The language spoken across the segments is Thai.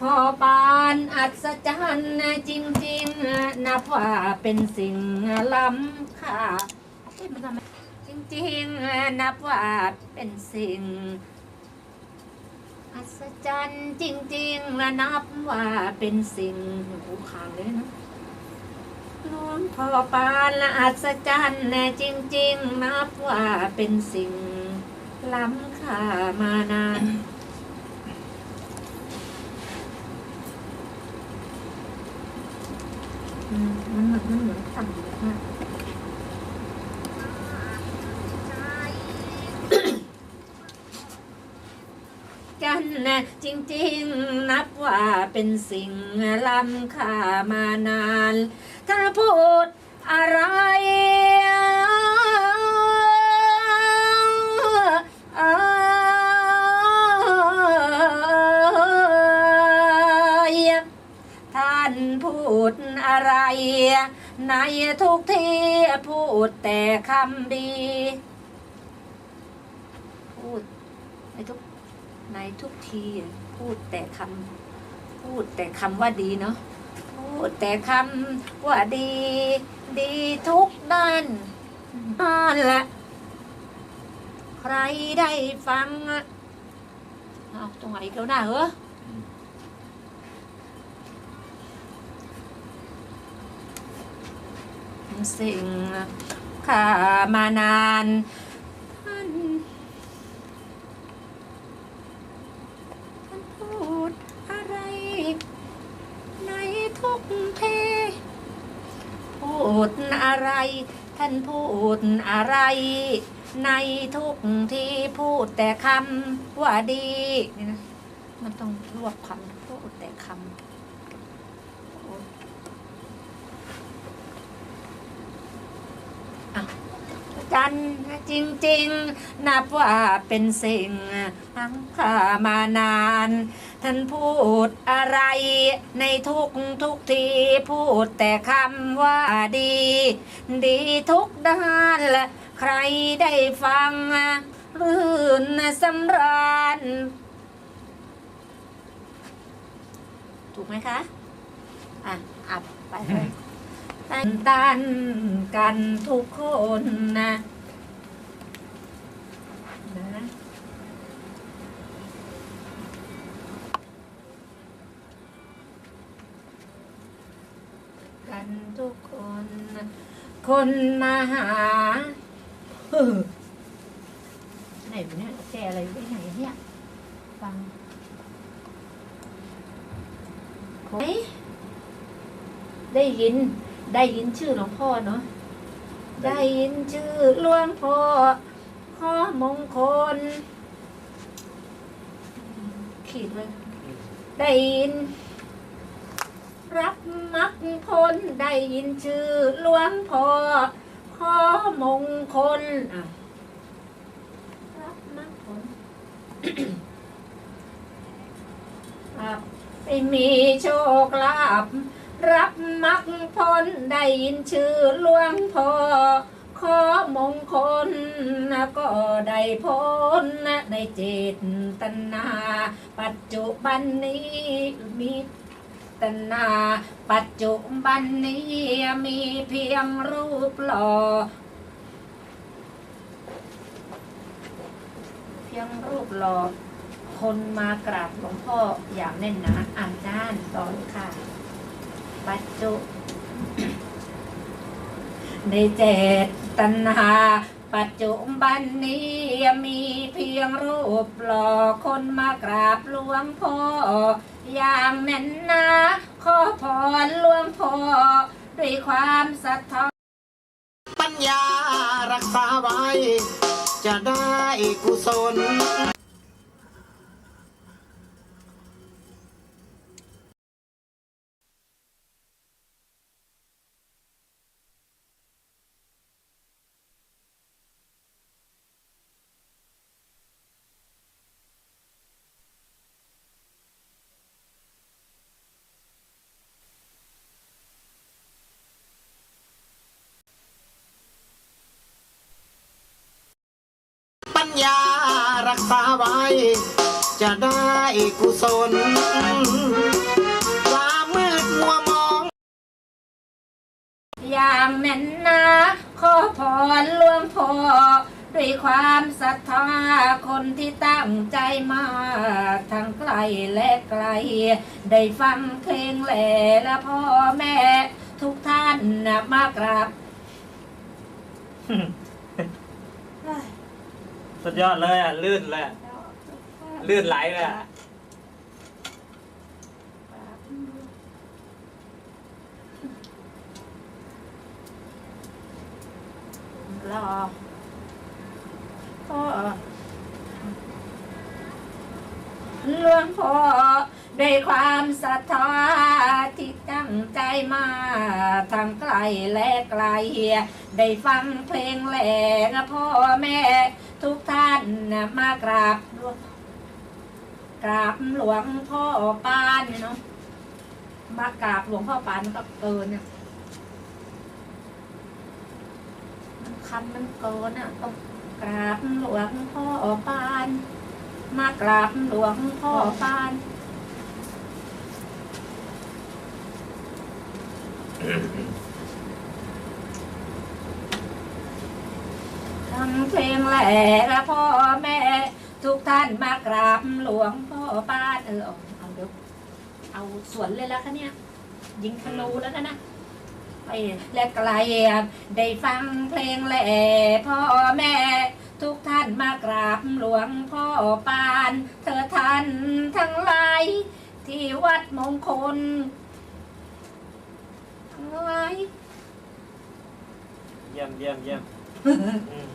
พอปานอัศจรรย์จริงๆ นับว่าเป็นสิ่งล้ำค่าเอ๊ะจริงๆ นับว่าเป็นสิ่ง อัศจรรย์จริงๆและนับว่าเป็นสิ่งหูขางเลยนะหลวงพ่อปานละอัศจรรย์จริง ๆ นับว่าเป็นสิ่งล้ำค่ามานาน มันเหมือนมันเหมือนสั่งมากกันนะจริงๆนับว่าเป็นสิ่งล้ำค่ามานาน ถ้าพูดอะไร ในทุกที่พูดแต่คำดี พูดในทุกในทุกทีพูดแต่คำพูดแต่คำว่าดีเนาะพูดแต่คำว่าดี ดีทุกด้านนั่นแหละ ใครได้ฟังอะเอาตรงไหนเขาหน้าเหรอ สิ่งข้ามานานท่านท่านพูดอะไรในทุกเทพูดอะไร ท่านพูดอะไร ในทุกที่พูดแต่คำว่าดีนี่นะมันต้องรวบคำพูดแต่คำ กันจริงๆ นับว่าเป็นสิ่งทั้งข้ามานาน ท่านพูดอะไรในทุกทุกทีพูดแต่คำว่าดี ดีทุกด้านและใครได้ฟังรื่นสำราญ ถูกไหมคะ อะ อับไปเลย ตันตันกันทุกคนนะนะกันทุกคนนะคนมาหาไหนวะเนี่ยแกอะไรไปไหนเนี่ย ฟังได้ยิน ได้ยินชื่อหลวงพ่อเนาะได้ยินชื่อหลวงพ่อข้อมงคล ขีดไว้ได้ยิน รับมักผลได้ยินชื่อหลวงพ่อข้อมงคลอะรับมักผลครับไปมีโชคลาภ รับมักผลได้ยินชื่อหลวงพ่อขอมงคลนะก็ได้ผลนะได้เจตนา ปัจจุบันนี้มีตนา ปัจจุบันนี้มีเพียงรูปหล่อเพียงรูปหล่อคนมากราบหลวงพ่ออย่างแน่นหนาอ่านด้านตอนค่ะ ปัจจุในเจตนาปัจจุบันนี้มีเพียงรูปหล่อคนมากราบหลวงพ่อ อย่างแน่นนาขอพรหลวงพ่อ ด้วยความศรัทธาปัญญารักษาไว้ จะได้กุศล จะได้กุศลคามมืดมัวมอง ยามแม่นนะขอพรรวมพอด้วยความศรัทธาคนที่ตั้งใจมาทั้งไกลและไกล ได้ฟังเพลงแหล่และพ่อแม่ ทุกท่านนะมากราบสุดยอดเลยอะ ลื่นเลย ลื่นไหลเลยอะรอพ่อหลวงพ่อด้วยความศรัทธาที่ตั้งใจมาทางไกลและไกล ได้ฟังเพลงแหล่พ่อแม่ทุกท่านมากราบหลวง กราบหลวงพ่อปานเนี่ยเนาะมากราบหลวงพ่อปานก็เกินเนี่ยมันคันมันเกินอะต้องกราบหลวงพ่อปาน มากราบหลวงพ่อปานทำเพลงแหล่ละพ่อแม่ ทุกท่านมากราบหลวงพ่อปานเออเอาเอาเดี๋ยวเอาสวนเลยแล้วคะเนี่ย ยิงธนูแล้วนะนะไปและไกลได้ฟังเพลงแหล่พ่อแม่ ทุกท่านมากราบหลวงพ่อปาน เธอท่านทั้งหลายที่วัดมงคลทั้งหลายเยี่ยมเยี่ยมเยี่ยมอืม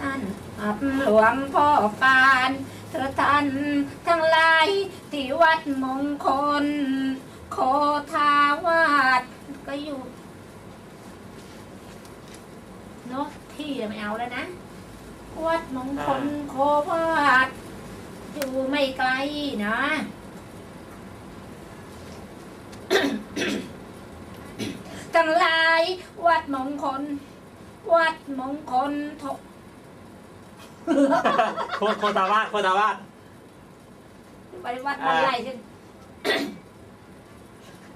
ท่าน อับหลวงพ่อปานเธอท่านทั้งหลายที่วัดมงคล โคทาวาดก็อยู่เนาะที่ไม่เอาแล้วนะ วัดมงคลโควาดอยู่ไม่ไกลนะทั้งหลายวัดมงคล วัดมงคลท โคโคตาวาดโคตาวาดไปวัดบันไลกัน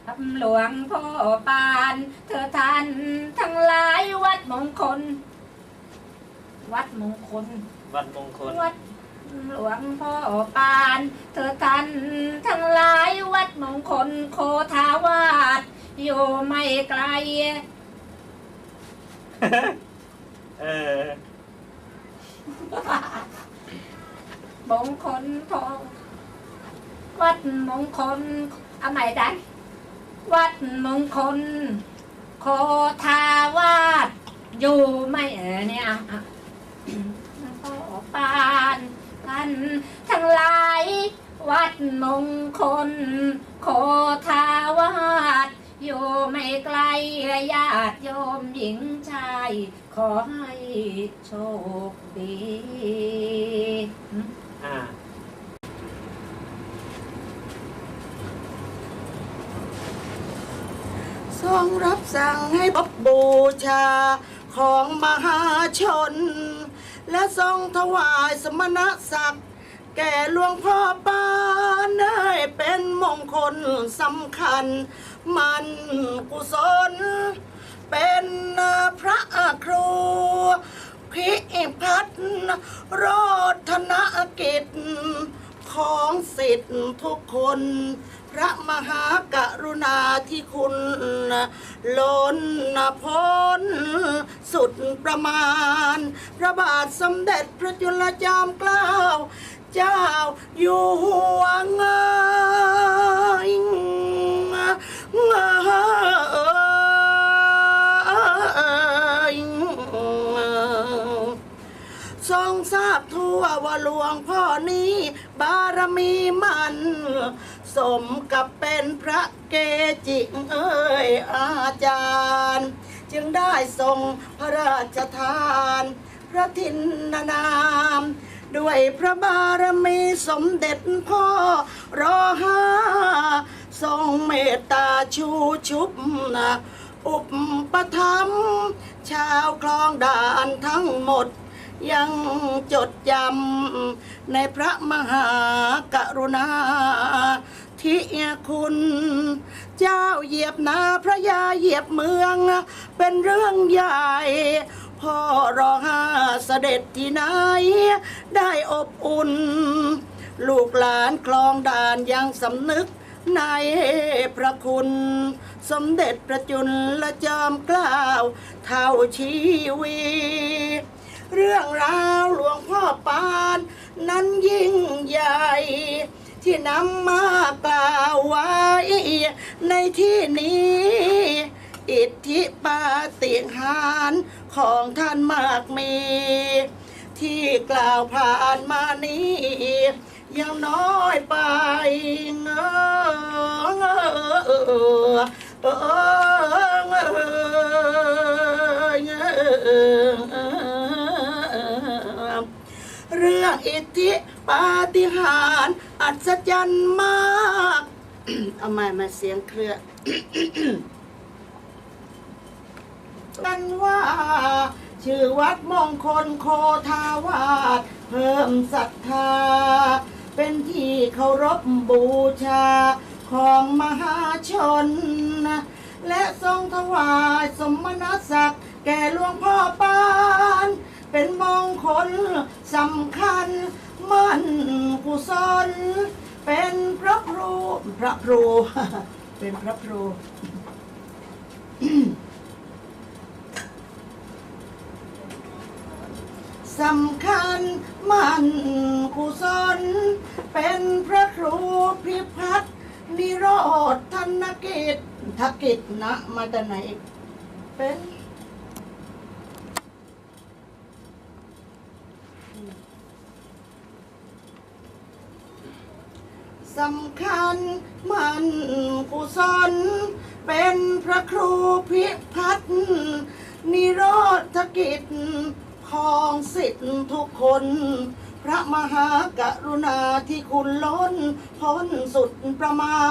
ทำหลวงพ่อปาน เธอท่านทั้งหลายวัดมงคล วัดมงคล วัดมงคล วัดหลวงพ่อปาน เธอท่านทั้งหลายวัดมงคล โคทาวาดอยู่ไม่ไกล เออ มงคลทอง วัดมงคลเอาใหม่ได้วัดมงคล โคทาวาดอยู่ไม่เออเนี่ยอะอะพ่อปานกันทั้งหลาย วัดมงคล โคทาวาด อยู่ไม่ไกลญาติโยมหญิงชาย ขอให้โชคดีอ่าทรงรับสั่งให้พบบูชาของมหาชน และทรงถวายสมณศักดิ์แก่หลวงพ่อปานให้เป็นมงคลสำคัญ มันกุศล เป็นพระครูพิพัฒน์โรธนกิจ ของสิทธิ์ทุกคน พระมหากรุณาที่คุณล้นพ้นสุดประมาณ พระบาทสมเด็จพระจุลจอมเกล้าเจ้าอยู่หัวงางย ทรงทราบทั่วว่าหลวงพ่อนี้บารมีมัน สมกับเป็นพระเกจิเอ้ยอาจารย์ จึงได้ทรงพระราชทาน พระทินนามด้วยพระบารมีสมเด็จพ่อรอห้า ทรงเมตตาชูชุบนะอุปถัมชาวคลองด่านทั้งหมด ยังจดจำในพระมหากรุณาที่คุณ เจ้าเหยียบนาพระยาเหยียบเมือง เป็นเรื่องใหญ่พ่อรอห้าเสด็จที่ไหน ได้อบอุ่น ลูกหลานคลองด่านยังสำนึก ในพระคุณ สมเด็จพระจุลละจอมเกล้าเท่าชีวีเรื่องราวหลวงพ่อปานนั้นยิ่งใหญ่ ที่นำมากล่าวไว้ ในที่นี้ อิทธิปาฏิหาริย์ของท่านมากมี ที่กล่าวผ่านมานี้ ยังน้อยไปเงอเรื่องอิทธิปาฏิหาริย์อัศจรรย์มาก เอามามาเสียงเครือกันว่า ชื่อวัดมงคลโคทาวาสเพิ่มศรัทธา เป็นที่เคารพบูชาของมหาชน และทรงถวายสมณศักดิ์แก่หลวงพ่อปาน เป็นมงคลสำคัญมั่นกุศล เป็นพระครูพระครูเป็นพระครู สำคัญมันกุศลเป็นพระครูพิพัฒน์นิโรธธนกิจธกิจนะมาจากไหนเป็นสำคัญมันกุศลเป็นพระครูพิพัฒน์นิโรธกิจ ของสิทธิ์ทุกคน พระมหากรุณาที่คุณล้นพ้นสุดประมา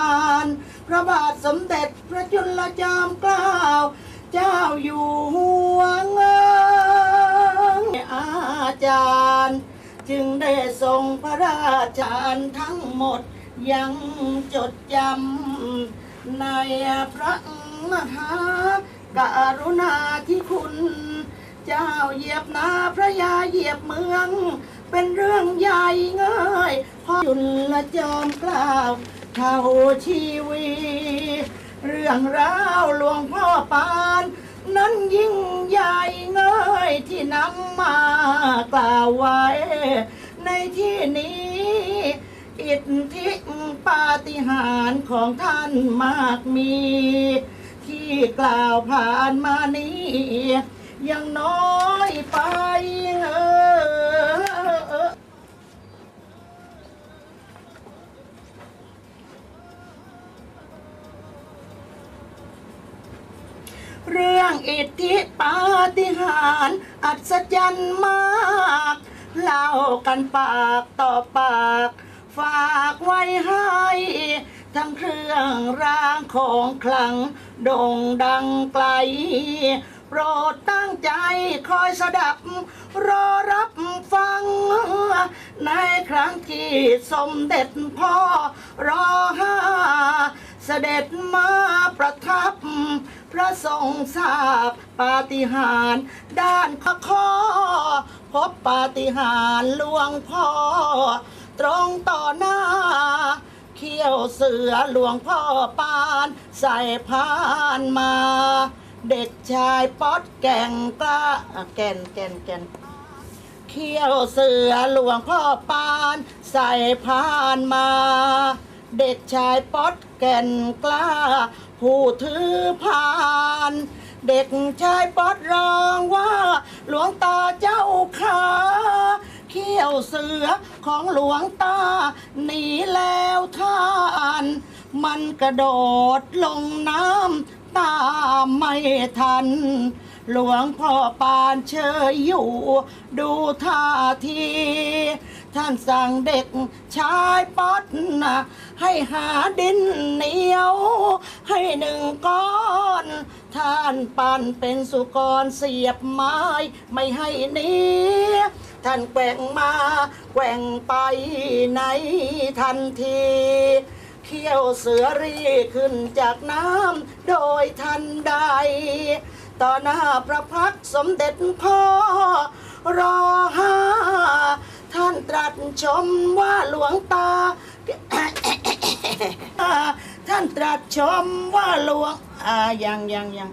ณ พระบาทสมเด็จพระจุลจอมเกล้าเจ้าอยู่หัวเงอาจารย์ จึงได้ทรงพระราชทานทั้งหมดยังจดจำในพระมหากรุณาธิคุณ เจ้าเหยียบนาพระยาเหยียบเมือง เป็นเรื่องใหญ่เงยพอจุลจอมกล้าวเท่าชีวีเรื่องราวหลวงพ่อปาน นั้นยิ่งใหญ่เงยที่นำมากล่าวไว้ ในที่นี้ อิทธิปาฏิหาริย์ของท่านมากมี ที่กล่าวผ่านมานี้ ยังน้อยไปเออเรื่องอิทธิปาฏิหาริย์อัศจรรย์มาก เล่ากันปากต่อปาก ฝากไว้ให้ ทั้งเครื่องรางของขลังโด่งดังไกล ปรดตั้งใจคอยสดับ รอรับฟัง ในครั้งที่สมเด็จพ่อรอห้าเสด็จมาประทับ พระทรงทราบปาฏิหาริย์ด้านข้อข้อพบปาฏิหาริย์หลวงพ่อ ตรงต่อหน้าเขี้ยวเสือหลวงพ่อปาน ใส่พานมา เด็กชายป๊อดแก่งกล้าแก่นแก่นแก่นเขี้ยวเสือหลวงพ่อปานใส่พานมา เด็กชายป๊อดแก่นกล้า ผู้ถือพาน เด็กชายป๊อดร้องว่า หลวงตาเจ้าขาเขี้ยวเสือของหลวงตาหนีแล้วท่าน มันกระโดดลงน้ำ ตามไม่ทัน หลวงพ่อปานเชยอยู่ ดูท่าที ท่านสั่งเด็กชายป๊อดนะให้หาดินเหนียว ให้หนึ่งก้อน ท่านปั่นเป็นสุกรเสียบไม้ ไม่ให้หนีท่านแกว่งมา แกว่งไปในทันที เขี้ยวเสือรีขึ้นจากน้ำโดยทันใด ต่อหน้าพระพักสมเด็จพ่อ รอห้า ท่านตรัสชมว่าหลวงตา ท่านตรัสชมว่าหลวงอ่ายังยังยัง